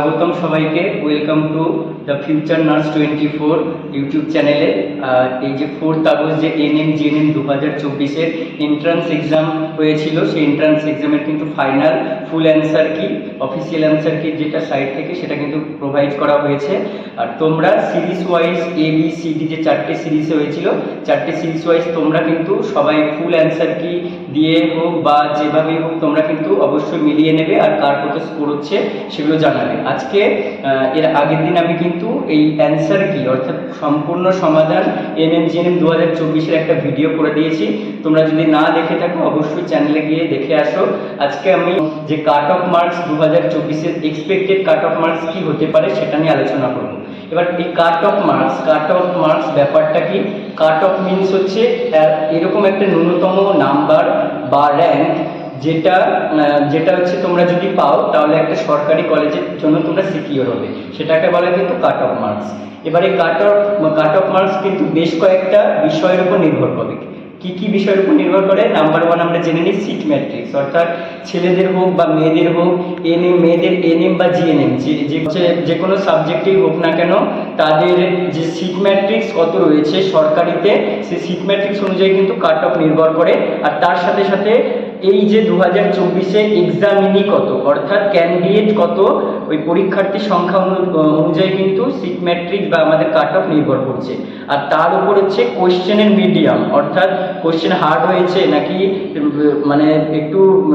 স্বাগতম সবাইকে। Welcome to the future nurse twenty four YouTube চ্যানেলে এই যে ফোর্থ আগস্ট যে এনএম জিএনএম দু হাজার চব্বিশের এন্ট্রান্স এক্সাম হয়েছিল, সেই এন্ট্রান্স এক্সামের কিন্তু ফাইনাল ফুল অ্যান্সার কি অফিসিয়াল অ্যান্সার কি, যেটা সাইট থেকে সেটা কিন্তু প্রোভাইড করা হয়েছে। আর তোমরা series wise A B C D যে চারটে সিরিজে হয়েছিল, চারটে সিরিজ ওয়াইজ তোমরা কিন্তু সবাই ফুল অ্যান্সার কি দিয়ে হোক বা যেভাবে হোক, তোমরা কিন্তু অবশ্যই মিলিয়ে নেবে আর কার কত স্কোর হচ্ছে সেগুলো জানাবে। আজকে এর আগের দিন আমি কিন্তু এই অ্যান্সার কি, অর্থাৎ সম্পূর্ণ সমাধান N M G N M দু হাজার চব্বিশের একটা ভিডিও করে দিয়েছি। তোমরা যদি না দেখে থাকো, অবশ্যই চ্যানেলে গিয়ে দেখে আসো। আজকে আমি যে কাট অফ মার্কস দু হাজার চব্বিশের এক্সপেক্টেড কাট অফ মার্কস কি হতে পারে সেটা নিয়ে আলোচনা করব। এবার এই cut off marks cut off marks ব্যাপারটা কি? কাট অফ মিনস হচ্ছে এরকম একটা ন্যূনতম নাম্বার বা র্যাঙ্ক যেটা যেটা হচ্ছে তোমরা যদি পাও, তাহলে একটা সরকারি কলেজের জন্য তোমরা সিকিওর হবে। সেটাকে বলে কিন্তু কাট অফ মার্কস এবারে cut off cut off marks কিন্তু বেশ কয়েকটা বিষয়ের উপর নির্ভর করে। কি কি বিষয়ের উপর নির্ভর করে? নাম্বার ওয়ান আমরা জেনে নিই সিট ম্যাট্রিক্স অর্থাৎ ছেলেদের হোক বা মেয়েদের হোক এন এম মেয়েদের এন এম বা জিএনএম যে যে কোনো সাবজেক্টেই হোক না কেন, তাদের যে সিট ম্যাট্রিক্স কত রয়েছে সরকারিতে, সেই সিট ম্যাট্রিক্স অনুযায়ী কিন্তু কাট অফ নির্ভর করে। আর তার সাথে সাথে এই যে দু হাজার চব্বিশে এক্সামিনি কত? অর্থাৎ ক্যান্ডিডেট কত? ওই পরীক্ষার্থী সংখ্যা অনু- অনুযায়ী কিন্তু সিট ম্যাট্রিক্স বা আমাদের কাট অফ নির্ভর করছে। আর তার উপর হচ্ছে কোশ্চেনের মিডিয়াম অর্থাৎ কোশ্চেন হার্ড হয়েছে নাকি মানে একটু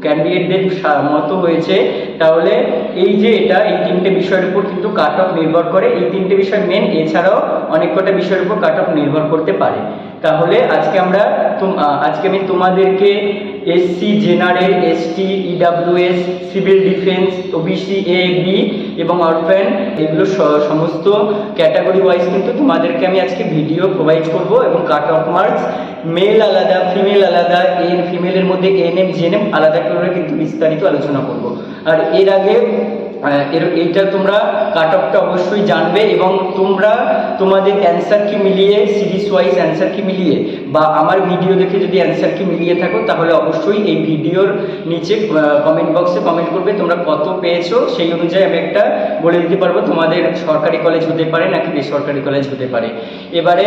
ক্যান্ডিডেটদের মতো হয়েছে, তাহলে এই যে এটা, এই তিনটে বিষয়ের উপর কিন্তু কাট অফ নির্ভর করে। এই তিনটে বিষয় মেন এছাড়াও অনেক কটা বিষয়ের উপর কাট অফ নির্ভর করতে পারে। তাহলে আজকে আমরা আজকে আমি তোমাদেরকে SC general ST EWS civil defence OBC A B এবং অরফ্যান এগুলো সমস্ত ক্যাটাগরি ওয়াইজ কিন্তু তোমাদেরকে আমি আজকে ভিডিও প্রোভাইড করব এবং কাট অফ মার্কস মেল আলাদা ফিমেল আলাদা এন ফিমেলের মধ্যে এন এম জেএনএম আলাদা করে কিন্তু বিস্তারিত আলোচনা করব। আর এর আগে এইটা তোমরা কাট অফটা অবশ্যই জানবে এবং তোমরা তোমাদের অ্যান্সার কি মিলিয়ে সিরিজ ওয়াইজ অ্যান্সার কি মিলিয়ে, বা আমার ভিডিও দেখে যদি অ্যান্সার কি মিলিয়ে থাকো, তাহলে অবশ্যই এই ভিডিওর নিচে কমেন্ট বক্সে কমেন্ট করবে তোমরা কত পেয়েছ, সেই অনুযায়ী আমি একটা বলে দিতে পারব, তোমাদের সরকারি কলেজ হতে পারে নাকি বেসরকারি কলেজ হতে পারে। এবারে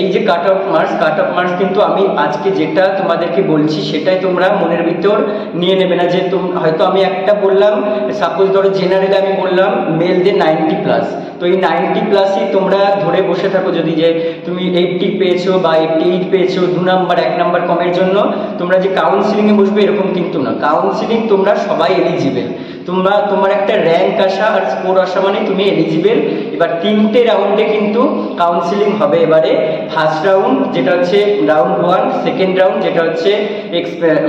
এই যে cut off marks cut off marks কিন্তু আমি আজকে যেটা তোমাদেরকে বলছি, সেটাই তোমরা মনের ভিতর নিয়ে নেবে না, যে হয়তো আমি একটা বললাম সাপোজ ধরো জেনারেলে আমি বললাম মেলদের নাইনটি প্লাস তো এই নাইনটি প্লাসই তোমরা ধরে বসে থাকো যদি যে তুমি এইটটি পেয়েছ বা এইটটি এইট পেয়েছ, দু নাম্বার এক নাম্বার কমের জন্য তোমরা যে কাউন্সিলিংয়ে বসবে এরকম কিন্তু না। কাউন্সিলিং তোমরা সবাই এলিজিবেল তোমরা, তোমার একটা র্যাঙ্ক আসা আর স্কোর আসা মানে তুমি এলিজিবেল এবার তিনটে রাউন্ডে কিন্তু কাউন্সিলিং হবে এবারে। ফার্স্ট রাউন্ড যেটা হচ্ছে রাউন্ড ওয়ান সেকেন্ড রাউন্ড যেটা হচ্ছে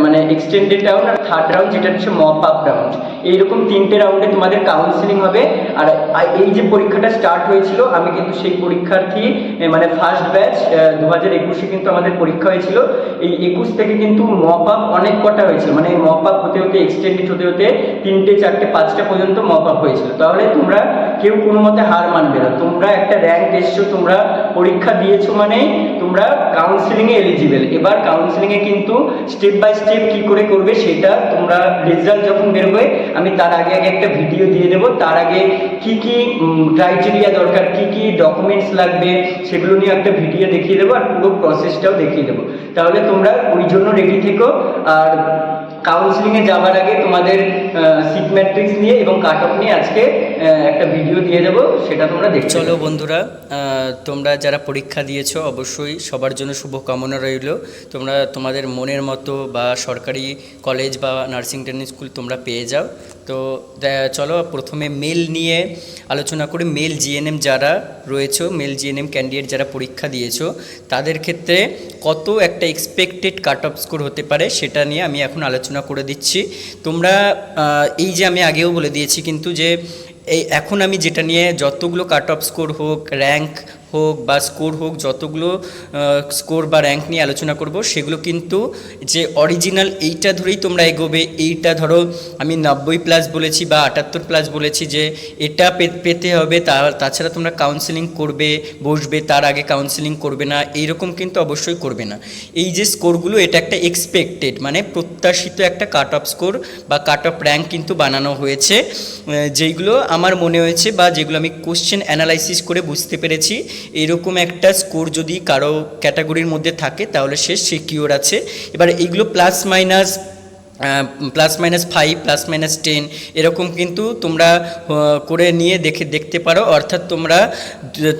মানে এক্সটেন্ডেড রাউন্ড আর থার্ড রাউন্ড যেটা হচ্ছে মপ আপ রাউন্ড এইরকম তিনটে রাউন্ডে তোমাদের কাউন্সিলিং হবে। আর এই যে পরীক্ষাটা স্টার্ট হয়েছিল, আমি কিন্তু সেই পরীক্ষার্থী মানে ফার্স্ট ব্যাচ দু হাজার একুশে কিন্তু আমাদের পরীক্ষা হয়েছিল। এই একুশ থেকে কিন্তু মপ আপ অনেক কটা হয়েছিল। মানে মপ আপ হতে হতে এক্সটেন্ডেড হতে হতে তিনটে, চারটে, পাঁচটা পর্যন্ত মপ আপ হয়েছিল। তাহলে তোমরা কেউ কোনো মতে হার মানবে না। তোমরা একটা র্যাঙ্ক এসছো, তোমরা পরীক্ষা দিয়েছ মানে তোমরা কাউন্সিলিংয়ে এলিজিবেল এবার কাউন্সিলিংয়ে কিন্তু স্টেপ বাই স্টেপ কি করে করবে সেটা তোমরা রেজাল্ট যখন বেরোবে, আমি তার আগে আগে একটা ভিডিও দিয়ে দেবো। তার আগে কি কি ক্রাইটেরিয়া দরকার, কি কি ডকুমেন্টস লাগবে, সেগুলো নিয়ে একটা ভিডিও দেখিয়ে দেবো আর পুরো প্রসেসটাও দেখিয়ে দেবো। তাহলে তোমরা ওই জন্য রেডি থেকো, আর কাউন্সিলিংয়ে যাওয়ার আগে তোমাদের সিট ম্যাট্রিক্স নিয়ে এবং কাট অফ নিয়ে আজকে একটা ভিডিও দিয়ে দেবো সেটা তোমরা দেখতে চলো বন্ধুরা তোমরা যারা পরীক্ষা দিয়েছ অবশ্যই সবার জন্য শুভকামনা রইল। তোমরা তোমাদের মনের মতো বা সরকারি কলেজ বা নার্সিং ট্রেনিং স্কুল তোমরা পেয়ে যাও। তো চলো প্রথমে মেল নিয়ে আলোচনা করি। মেল জিএনএম যারা রয়েছে মেল জিএনএম ক্যান্ডিডেট যারা পরীক্ষা দিয়েছ তাদের ক্ষেত্রে কত একটা এক্সপেক্টেড কাট অফ স্কোর হতে পারে সেটা নিয়ে আমি এখন আলোচনা করে দিচ্ছি। তোমরা এই যে আমি আগেও বলে দিয়েছি কিন্তু যে, এই এখন আমি যেটা নিয়ে যতগুলো কাট অফ স্কোর হোক র্যাঙ্ক হোক বা স্কোর হোক, যতগুলো স্কোর বা র্যাঙ্ক নিয়ে আলোচনা করব, সেগুলো কিন্তু যে অরিজিনাল এইটা ধরেই তোমরা এগোবে, এইটা ধরো আমি নব্বই প্লাস বলেছি বা আটাত্তর প্লাস বলেছি যে এটা পেতে হবে, তা, তাছাড়া তোমরা কাউন্সেলিং করবে, বসবে, তার আগে কাউন্সেলিং করবে না, এইরকম কিন্তু অবশ্যই করবে না। এই যে স্কোরগুলো এটা একটা এক্সপেক্টেড মানে প্রত্যাশিত একটা কাট অফ স্কোর বা কাট অফ র্যাঙ্ক কিন্তু বানানো হয়েছে যেইগুলো আমার মনে হয়েছে বা যেগুলো আমি কোশ্চেন অ্যানালাইসিস করে বুঝতে পেরেছি। এরকম একটা স্কোর যদি কারও ক্যাটাগরির মধ্যে থাকে, তাহলে সে সিকিওর আছে। এবার এইগুলো plus minus plus minus five plus minus ten এরকম কিন্তু তোমরা করে নিয়ে দেখে, দেখতে পারো। অর্থাৎ তোমরা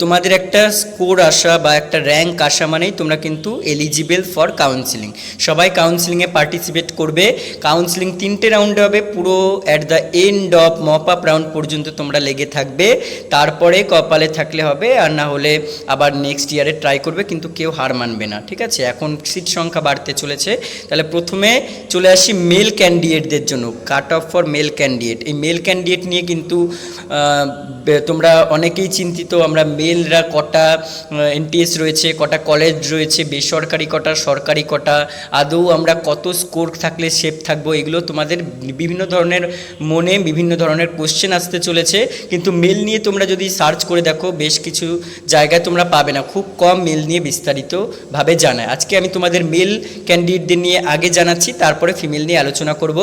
তোমাদের একটা স্কোর আসা বা একটা র্যাঙ্ক আসা মানেই তোমরা কিন্তু এলিজিবল ফর কাউন্সিলিং সবাই কাউন্সিলিংয়ে পার্টিসিপেট করবে। কাউন্সিলিং তিনটে রাউন্ডে হবে। পুরো at the end of mop up round পর্যন্ত তোমরা লেগে থাকবে। তারপরে কপালে থাকলে হবে, আর না হলে আবার নেক্সট ইয়ারে ট্রাই করবে, কিন্তু কেউ হার মানবে না। ঠিক আছে? এখন সিট সংখ্যা বাড়তে চলেছে। তাহলে প্রথমে চলে আসি মেল ক্যান্ডিডেটদের জন্য cut off for male candidate এই মেল ক্যান্ডিডেট নিয়ে কিন্তু তোমরা অনেকেই চিন্তিত, আমরা মেলরা কটা এনটিএস রয়েছে, কটা কলেজ রয়েছে, বেসরকারি কটা, সরকারি কটা, আদৌ আমরা কত স্কোর থাকলে সেফ থাকব, এগুলো তোমাদের বিভিন্ন ধরনের মনে বিভিন্ন ধরনের কোশ্চেন আসতে চলেছে। কিন্তু মেল নিয়ে তোমরা যদি সার্চ করে দেখো, বেশ কিছু জায়গায় তোমরা পাবে না। খুব কম মেল নিয়ে বিস্তারিতভাবে জানায়। আজকে আমি তোমাদের মেল ক্যান্ডিডেটদের নিয়ে আগে জানাচ্ছি, তারপরে ফিমেল নিয়ে আলোচনা করব।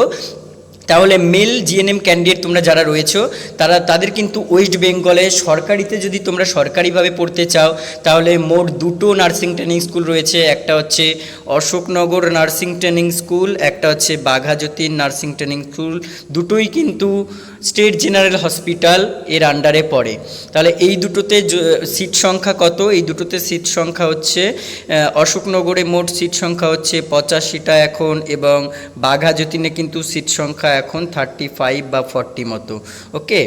তাহলে মেল জিএনএম ক্যান্ডিডেট তোমরা যারা রয়েছো, তারা তাদের কিন্তু ওয়েস্ট বেঙ্গলে সরকারিতে যদি তোমরা সরকারিভাবে পড়তে চাও, তাহলে মোট দুটো নার্সিং ট্রেনিং স্কুল রয়েছে, একটা হচ্ছে অশোকনগর নার্সিং ট্রেনিং স্কুল একটা হচ্ছে বাঘাযতীন নার্সিং ট্রেনিং স্কুল দুটোই কিন্তু স্টেট জেনারেল হসপিটাল এর আন্ডারে পড়ে। তাহলে এই দুটোতে সিট সংখ্যা কত? এই দুটোতে সিট সংখ্যা হচ্ছে অশোকনগরে মোট সিট সংখ্যা হচ্ছে পঁচাশিটা এখন, এবং বাঘাযতীনে কিন্তু সিট সংখ্যা এখন থার্টি ফাইভ বা ফর্টি মতো ওকে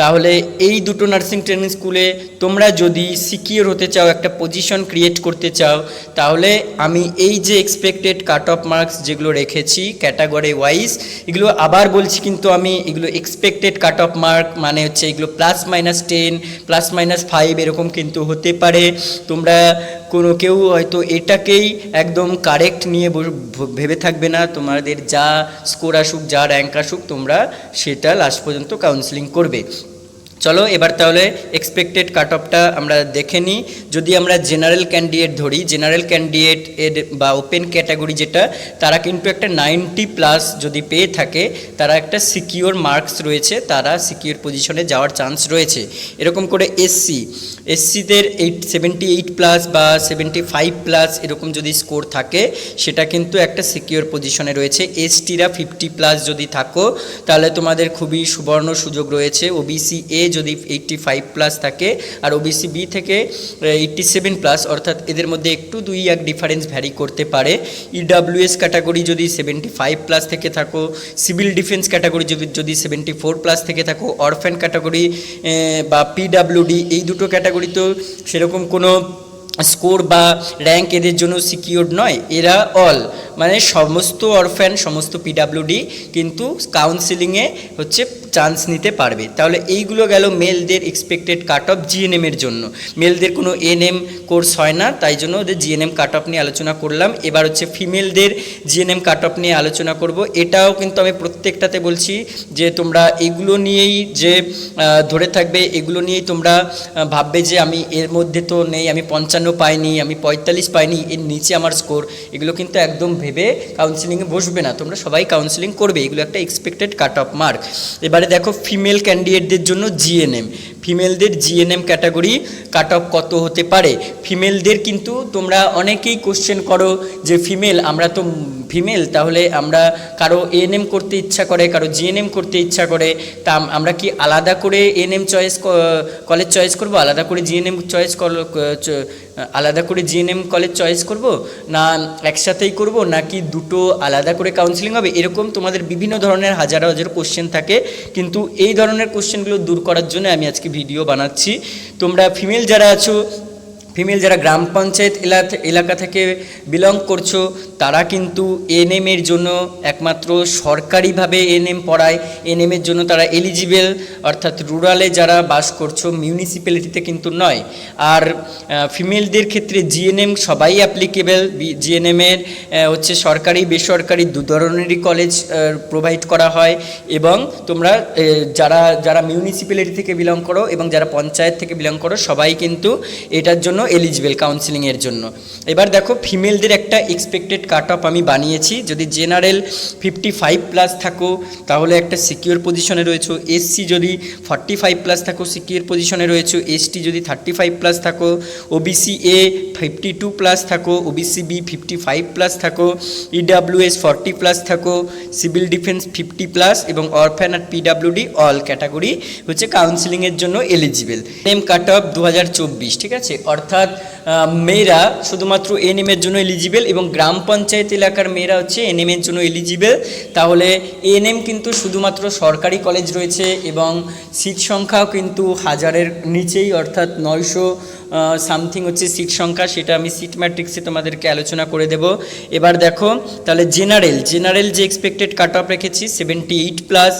তাহলে এই দুটো নার্সিং ট্রেনিং স্কুলে তোমরা যদি সিকিওর হতে চাও, একটা পজিশন ক্রিয়েট করতে চাও, তাহলে আমি এই যে এক্সপেক্টেড কাট অফ মার্কস যেগুলো রেখেছি ক্যাটাগরি ওয়াইজ এগুলো আবার বলছি কিন্তু আমি এগুলো এক্সপেক্টেড কাট অফ মার্ক মানে হচ্ছে এগুলো plus minus ten plus minus five এরকম কিন্তু হতে পারে। তোমরা কোনো কেউ হয়তো এটাকেই একদম কারেক্ট নিয়ে ভেবে থাকবে না। তোমাদের যা স্কোর আসুক যা র্যাঙ্ক আসুক তোমরা সেটা লাস্ট পর্যন্ত কাউন্সিলিং করবে। চলো, এবার তাহলে এক্সপেক্টেড কাট অফটা আমরা দেখে নিই। যদি আমরা জেনারেল ক্যান্ডিডেট ধরি জেনারেল ক্যান্ডিডেট এর বা ওপেন ক্যাটাগরি যেটা, তারা কিন্তু একটা নাইনটি প্লাস যদি পেয়ে থাকে, তারা একটা সিকিওর মার্কস রয়েছে, তারা সিকিওর পজিশনে যাওয়ার চান্স রয়েছে। এরকম করে এসসি এসসিদের এইট সেভেন্টি এইট প্লাস বা সেভেন্টি ফাইভ প্লাস এরকম যদি স্কোর থাকে, সেটা কিন্তু একটা সিকিওর পজিশনে রয়েছে। এসটিরা ফিফটি প্লাস যদি থাকো, তাহলে তোমাদের খুবই সুবর্ণ সুযোগ রয়েছে। ওবিসি এ যদি এইটটি ফাইভ প্লাস থাকে আর ওবিসি বি থেকে এইটটি সেভেন প্লাস অর্থাৎ এদের মধ্যে একটু দুই এক ডিফারেন্স ভ্যারি করতে পারে। ইডাব্লিউএস ক্যাটাগরি যদি সেভেন্টি ফাইভ প্লাস থেকে থাকো সিভিল ডিফেন্স ক্যাটাগরি যদি যদি সেভেন্টি ফোর প্লাস থেকে থাকো অরফ্যান ক্যাটাগরি বা পিডাব্লিউডি এই দুটো ক্যাটাগরিতেও সেরকম কোনো স্কোর বা র্যাঙ্ক এদের জন্য সিকিউরড নয়। এরা অল মানে সমস্ত অরফ্যান সমস্ত পিডাব্লিউডি কিন্তু কাউন্সিলিংয়ে হচ্ছে চান্স নিতে পারবে। তাহলে এইগুলো গেল মেলদের এক্সপেক্টেড কাট অফ জিএনএমের জন্য। মেলদের কোনো এনএম কোর্স হয় না, তাই জন্য ওদের জিএনএম কাট অফ নিয়ে আলোচনা করলাম। এবার হচ্ছে ফিমেলদের জিএনএম কাট অফ নিয়ে আলোচনা করব। এটাও কিন্তু আমি প্রত্যেকটাতে বলছি যে তোমরা এগুলো নিয়েই যে ধরে থাকবে, এগুলো নিয়েই তোমরা ভাববে যে আমি এর মধ্যে তো নেই, আমি পঞ্চান্ন পাইনি, আমি পঁয়তাল্লিশ পাইনি, এর নিচে আমার স্কোর এগুলো কিন্তু একদম ভেবে কাউন্সিলিংয়ে বসবে না। তোমরা সবাই কাউন্সিলিং করবে। এগুলো একটা এক্সপেক্টেড কাট অফ মার্ক এবারে দেখো ফিমেল ক্যান্ডিডেটদের জন্য জিএনএম ফিমেলদের জিএনএম ক্যাটাগরি কাট অফ কত হতে পারে? ফিমেলদের কিন্তু তোমরা অনেকেই কোশ্চেন করো যে ফিমেল আমরা তো ফিমেল তাহলে আমরা কারও এএনএম করতে ইচ্ছা করে, কারও জিএনএম করতে ইচ্ছা করে, তা আম- আমরা কি আলাদা করে এএনএম চয়েস কলেজ চয়েস করব? আলাদা করে জিএনএম চয়েস আলাদা করে জিএনএম কলেজ চয়েস করব? না একসাথেই করব? নাকি দুটো আলাদা করে কাউন্সিলিং হবে? এরকম তোমাদের বিভিন্ন ধরনের হাজার হাজার কোশ্চেন থাকে, কিন্তু এই ধরনের কোশ্চেনগুলো দূর করার জন্য আমি আজকে ভিডিও বানাচ্ছি। তোমরা ফিমেল যারা আছো ফিমেল যারা গ্রাম পঞ্চায়েত এলা- এলাকা থেকে বিলং করছ, তারা কিন্তু এনএমের জন্য একমাত্র সরকারিভাবে এনএম পড়ায়। এনএমের জন্য তারা এলিজিবেল অর্থাৎ রুরালে যারা বাস করছ মিউনিসিপ্যালিটিতে কিন্তু নয়। আর ফিমেলদের ক্ষেত্রে জিএনএম সবাই অ্যাপ্লিকেবল জিএনএমের হচ্ছে সরকারি, বেসরকারি দু ধরনেরই কলেজ প্রোভাইড করা হয় এবং তোমরা যারা যারা মিউনিসিপ্যালিটি থেকে বিলং করো এবং যারা পঞ্চায়েত থেকে বিলং করো, সবাই কিন্তু এটার জন্য এলিজিবল কাউন্সিলিংয়ের জন্য। এবার দেখো ফিমেলদের একটা এক্সপেক্টেড কাট অফ আমি বানিয়েছি। যদি জেনারেল ফিফটি ফাইভ প্লাস থাকো, তাহলে একটা সিকিউর পজিশনে রয়েছো। এসসি যদি ফর্টি ফাইভ প্লাস থাকো সিকিউর পজিশনে রয়েছো। এসটি যদি থার্টি ফাইভ প্লাস থাকো OBC A fifty two plus থাকো OBC B fifty five plus থাকো ইডাব্লিউএস ফর্টি প্লাস থাকো সিভিল ডিফেন্স ফিফটি প্লাস এবং অরফ্যান আর পিডাব্লিউডি অল ক্যাটাগরি হচ্ছে কাউন্সিলিংয়ের জন্য এলিজিবল এম কাট অফ দু হাজার চব্বিশ, ঠিক আছে? অর্থাৎ আহ, মেয়েরা শুধুমাত্র এনএমের জন্য এলিজিবেল এবং গ্রাম পঞ্চায়েত এলাকার মেয়েরা হচ্ছে এনএমের জন্য এলিজিবেল তাহলে এনএম কিন্তু শুধুমাত্র সরকারি কলেজ রয়েছে এবং সিট সংখ্যাও কিন্তু হাজারের নিচেই অর্থাৎ নয়শো সামথিং হচ্ছে সিট সংখ্যা, সেটা আমি সিট ম্যাট্রিক্সে তোমাদেরকে আলোচনা করে দেব। এবার দেখো, তাহলে জেনারেল জেনারেল যে এক্সপেক্টেড কাট অফ রেখেছি seventy eight plus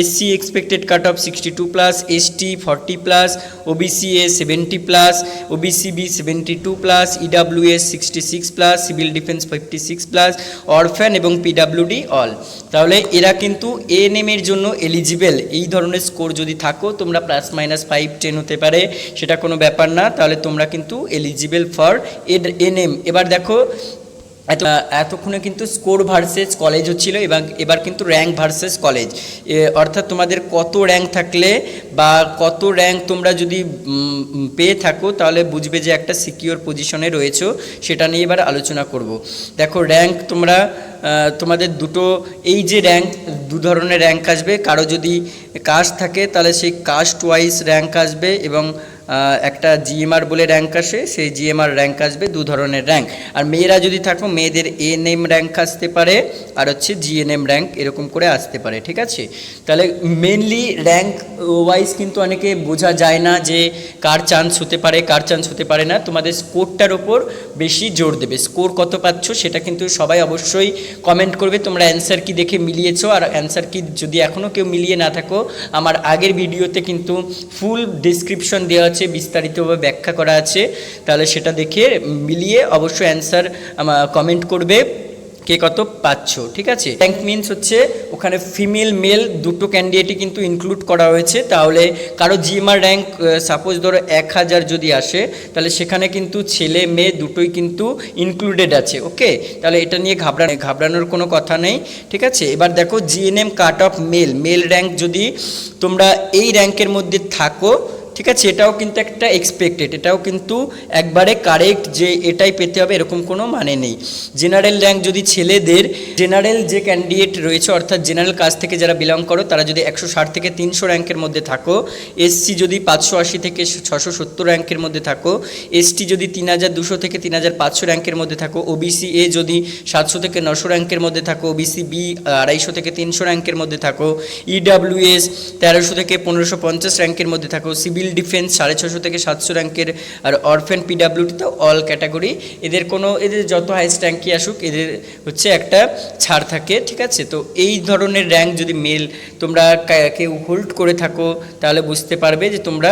SC expected cut off sixty two plus ST forty plus OBC A seventy plus OBC B seventy two plus E W S sixty six plus civil defence fifty six plus orphan এবং PWD all তাহলে এরা কিন্তু ANM এর জন্য eligible এই ধরনের score যদি থাকো, তোমরা প্লাস মাইনাস ফাইভ টেন হতে পারে, সেটা কোনো ব্যাপার না। তাহলে তোমরা কিন্তু এলিজিবল ফর এড এনএম এবার দেখো, এত, এতক্ষণে কিন্তু স্কোর ভার্সেস কলেজ হচ্ছিল এবং এবার কিন্তু র্যাঙ্ক ভার্সেস কলেজ অর্থাৎ তোমাদের কত র্যাঙ্ক থাকলে বা কত র্যাঙ্ক তোমরা যদি পেয়ে থাকো, তাহলে বুঝবে যে একটা সিকিওর পজিশনে রয়েছো, সেটা নিয়ে এবার আলোচনা করব। দেখো র্যাঙ্ক তোমরা তোমাদের দুটো, এই যে র্যাঙ্ক দু ধরনের র্যাঙ্ক আসবে। কারও যদি কাস্ট থাকে, তাহলে সেই কাস্ট ওয়াইজ র্যাঙ্ক আসবে এবং একটা জিএমআর বলে র্যাঙ্ক আসে, সেই জিএমআর র্যাঙ্ক আসবে দু ধরনের র্যাঙ্ক আর মেয়েরা যদি থাকো, মেয়েদের এএনএম র্যাঙ্ক আসতে পারে, আর হচ্ছে জিএনএম র্যাঙ্ক এরকম করে আসতে পারে, ঠিক আছে? তাহলে মেনলি র্যাঙ্ক ওয়াইজ কিন্তু অনেকে বোঝা যায় না যে কার চান্স হতে পারে, কার চান্স হতে পারে না। তোমাদের স্কোরটার ওপর বেশি জোর দেবে। স্কোর কত পাচ্ছ সেটা কিন্তু সবাই অবশ্যই কমেন্ট করবে। তোমরা অ্যান্সার কি দেখে মিলিয়েছো? আর অ্যান্সার কি যদি এখনও কেউ মিলিয়ে না থাকো, আমার আগের ভিডিওতে কিন্তু ফুল ডিসক্রিপশন দেওয়া আছে বিস্তারিতভাবে ব্যাখ্যা করা আছে। তাহলে সেটা দেখে মিলিয়ে অবশ্যই অ্যান্সার কমেন্ট করবে কে কত পাচ্ছ, ঠিক আছে? র্যাঙ্ক মিনস হচ্ছে ওখানে ফিমেল মেল দুটো ক্যান্ডিডেটই কিন্তু ইনক্লুড করা হয়েছে। তাহলে কারও জিএমআর র্যাঙ্ক সাপোজ ধরো এক হাজার যদি আসে, তাহলে সেখানে কিন্তু ছেলে, মেয়ে দুটোই কিন্তু ইনক্লুডেড আছে ওকে তাহলে এটা নিয়ে ঘাবড়া, ঘাবড়ানোর কোনো কথা নেই, ঠিক আছে? এবার দেখো GNM cut off male male rank যদি তোমরা এই র্যাঙ্কের মধ্যে থাকো ঠিক আছে, এটাও কিন্তু একটা এক্সপেক্টেড এটাও কিন্তু একবারে কারেক্ট যে এটাই পেতে হবে, এরকম কোনো মানে নেই। জেনারেল র্যাঙ্ক যদি ছেলেদের জেনারেল যে ক্যান্ডিডেট রয়েছে, অর্থাৎ জেনারেল কাজ থেকে যারা বিলং করো, তারা যদি একশো ষাট থেকে তিনশো র্যাঙ্কের মধ্যে থাকো এসসি যদি পাঁচশো আশি থেকে ছশো সত্তর র্যাঙ্কের মধ্যে থাকো এসটি যদি তিন হাজার দুশো থেকে তিন হাজার পাঁচশো র্যাঙ্কের মধ্যে থাকো ওবিসি এ যদি সাতশো থেকে নশো র্যাঙ্কের মধ্যে থাকো ওবিসি বি আড়াইশো থেকে তিনশো র্যাঙ্কের মধ্যে থাকো ইডাব্লিউএস তেরোশো থেকে পনেরোশো পঞ্চাশ র্যাঙ্কের মধ্যে থাকো সিভিল ডিফেন্স সাড়ে ছশো থেকে সাতশো র্যাঙ্কের আর অরফেন পিডাব্লিউটি তো অল ক্যাটাগরি এদের কোনো, এদের যত হাইস্ট র্যাঙ্কই আসুক, এদের হচ্ছে একটা ছাড় থাকে, ঠিক আছে? তো এই ধরনের র্যাঙ্ক যদি মেল তোমরা কেউ হোল্ড করে থাকো, তাহলে বুঝতে পারবে যে তোমরা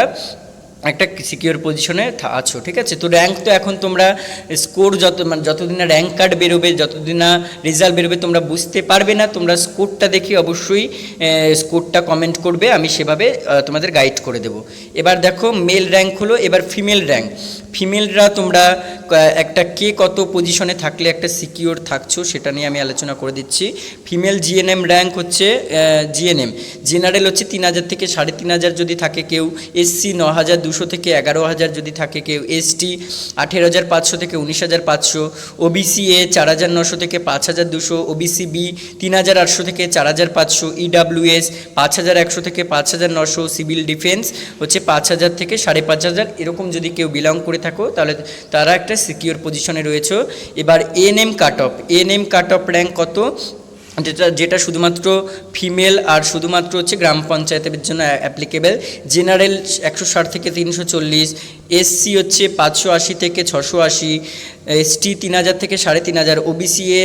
একটা সিকিউর পজিশনে আছো, ঠিক আছে? তো র্যাঙ্ক তো এখন তোমরা স্কোর যত মানে যতদিন না র্যাঙ্ক কার্ড বেরোবে, যতদিন না রেজাল্ট বেরোবে, তোমরা বুঝতে পারবে না। তোমরা স্কোরটা দেখি অবশ্যই স্কোরটা কমেন্ট করবে, আমি সেভাবে তোমাদের গাইড করে দেব। এবার দেখো মেল র্যাঙ্ক হলো, এবার ফিমেল র্যাঙ্ক ফিমেলরা তোমরা একটা কে কত পজিশনে থাকলে একটা সিকিউর থাকছো, সেটা নিয়ে আমি আলোচনা করে দিচ্ছি। ফিমেল জিএনএম র্যাঙ্ক হচ্ছে জিএনএম জেনারেল হচ্ছে তিন হাজার থেকে সাড়ে তিন হাজার যদি থাকে কেউ। এসসি ন হাজার দুশো থেকে এগারো হাজার যদি থাকে কেউ। এসটি আঠেরো হাজার পাঁচশো থেকে উনিশ হাজার পাঁচশো। ওবিসি এ চার হাজার নশো থেকে পাঁচ হাজার দুশো। ওবিসি বি তিন হাজার আটশো থেকে চার হাজার পাঁচশো। ইডাব্লিউএস পাঁচ হাজার একশো থেকে পাঁচ হাজার নশো। সিভিল ডিফেন্স হচ্ছে পাঁচ হাজার থেকে সাড়ে পাঁচ হাজার। এরকম যদি কেউ বিলং করে থাকো, তাহলে তারা একটা সিকিউর পজিশনে রয়েছে। এবার N M cut off N M cut off rank কত? যেটা যেটা শুধুমাত্র ফিমেল আর শুধুমাত্র হচ্ছে গ্রাম পঞ্চায়েতের জন্য অ্যাপ্লিকেবেল জেনারেল একশো ষাট থেকে তিনশো চল্লিশ এসসি হচ্ছে পাঁচশো আশি থেকে ছশো আশি এসটি তিন হাজার থেকে সাড়ে তিন হাজার ওবিসি এ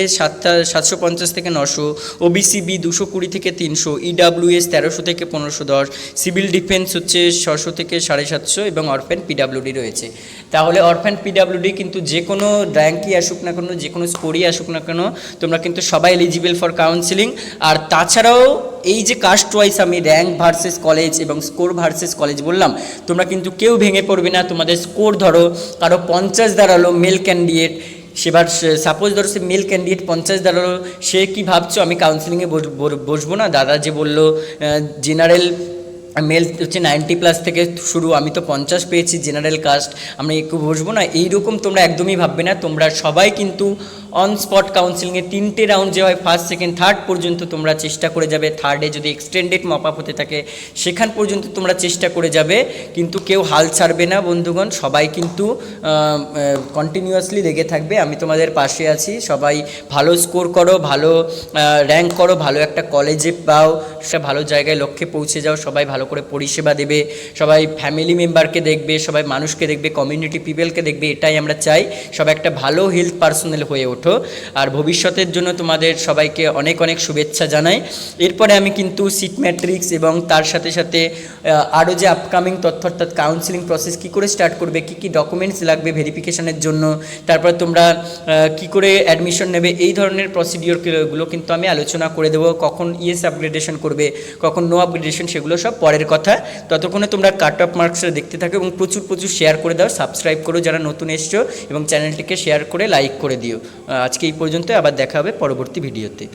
সাতশো পঞ্চাশ থেকে নশো ওবিসি বি দুশো কুড়ি থেকে তিনশো ইডাব্লিউএস তেরোশো থেকে পনেরোশো দশ সিভিল ডিফেন্স হচ্ছে ছশো থেকে সাড়ে সাতশো এবং অরফ্যান পিডাব্লিউডি রয়েছে। তাহলে অরফ্যান পিডাব্লিউডি কিন্তু যে কোনো র্যাঙ্কই আসুক না কেন, যে কোনো স্কোরই আসুক না কেন, তোমরা কিন্তু সবাই এলিজিবল ফর কাউন্সিলিং আর তাছাড়াও এই যে কাস্ট ওয়াইজ আমি র্যাঙ্ক ভার্সেস কলেজ এবং স্কোর ভার্সেস কলেজ বললাম, তোমরা কিন্তু কেউ ভেঙে পড়বে না। তোমাদের স্কোর ধরো, কারও পঞ্চাশ দাঁড়াল মেল ক্যান্ডিডেট সেবার সাপোজ ধরো সে মেল ক্যান্ডিডেট পঞ্চাশ দাঁড়াল, সে কি ভাবছ? আমি কাউন্সিলিংয়ে বসবো না। দাদা যে বলল জেনারেল মেল হচ্ছে নাইনটি প্লাস থেকে শুরু, আমি তো পঞ্চাশ পেয়েছি জেনারেল কাস্ট আমি একটু বসবো না, এইরকম তোমরা একদমই ভাববে না, তোমরা সবাই কিন্তু অন স্পট কাউন্সিলিংয়ে তিনটে রাউন্ড যে হয় ফার্স্ট সেকেন্ড থার্ড পর্যন্ত তোমরা চেষ্টা করে যাবে থার্ডে যদি এক্সটেন্ডেড মপ আপ হতে থাকে, সেখান পর্যন্ত তোমরা চেষ্টা করে যাবে, কিন্তু কেউ হাল ছাড়বে না বন্ধুগণ, সবাই কিন্তু কন্টিনিউয়াসলি লেগে থাকবে, আমি তোমাদের পাশে আছি, সবাই ভালো স্কোর করো, ভালো র্যাঙ্ক করো, ভালো একটা কলেজে পাও, সে ভালো জায়গায় লক্ষ্যে পৌঁছে যাও, সবাই ভালো করে পরিষেবা দেবে, সবাই ফ্যামিলি মেম্বারকে দেখবে, সবাই মানুষকে দেখবে কমিউনিটি পিপলকে দেখবে, এটাই আমরা চাই। সবাই একটা ভালো হেলথ পার্সোনাল হয়ে ওঠো। আর ভবিষ্যতের জন্য তোমাদের সবাইকে অনেক অনেক শুভেচ্ছা জানাই। এরপরে আমি কিন্তু সিট ম্যাট্রিক্স এবং তার সাথে সাথে আরও যে আপকামিং তথ্য অর্থাৎ কাউন্সিলিং প্রসেস কী করে স্টার্ট করবে, কী কী ডকুমেন্টস লাগবে ভেরিফিকেশনের জন্য, তারপর তোমরা কি করে অ্যাডমিশন নেবে, এই ধরনের প্রসিডিওরগুলো কিন্তু আমি আলোচনা করে দেবো। কখন ইএস আপগ্রেডেশন করবে, কখন নো আপগ্রেডেশন সেগুলো সব পরের কথা, ততক্ষণে তোমরা কাট অফ মার্কসটা দেখতে থাকো এবং প্রচুর প্রচুর শেয়ার করে দাও সাবস্ক্রাইব করো যারা নতুন এসছো এবং চ্যানেলটিকে শেয়ার করে লাইক করে দিও। আজকে এই পর্যন্ত আবার দেখা হবে পরবর্তী ভিডিওতে